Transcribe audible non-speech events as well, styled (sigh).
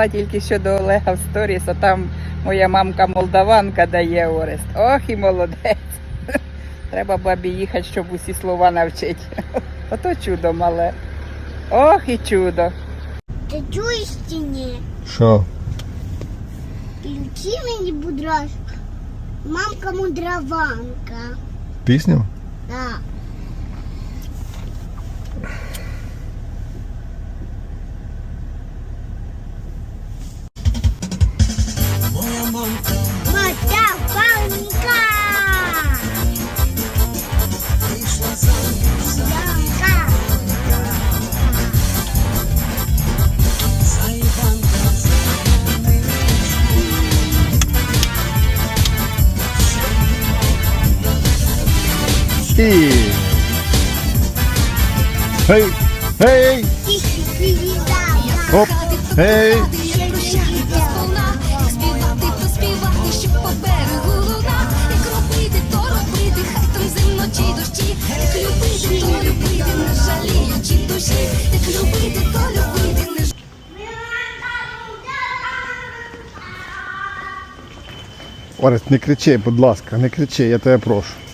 зайшла тільки що до Олега в сторіс, а там моя мамка молдаванка дає Орест. Ох і молодець. (laughs) Треба бабі їхати, щоб усі слова навчити. (laughs) Ото чудо мале. Ох і чудо. Ти чуєш чи ні? Що? Включи мені, будь ласка. Мамка мудрованка. Пісню? Да. Як любити, то любити, не Орест, не кричи, будь ласка, не кричи, я тебе прошу.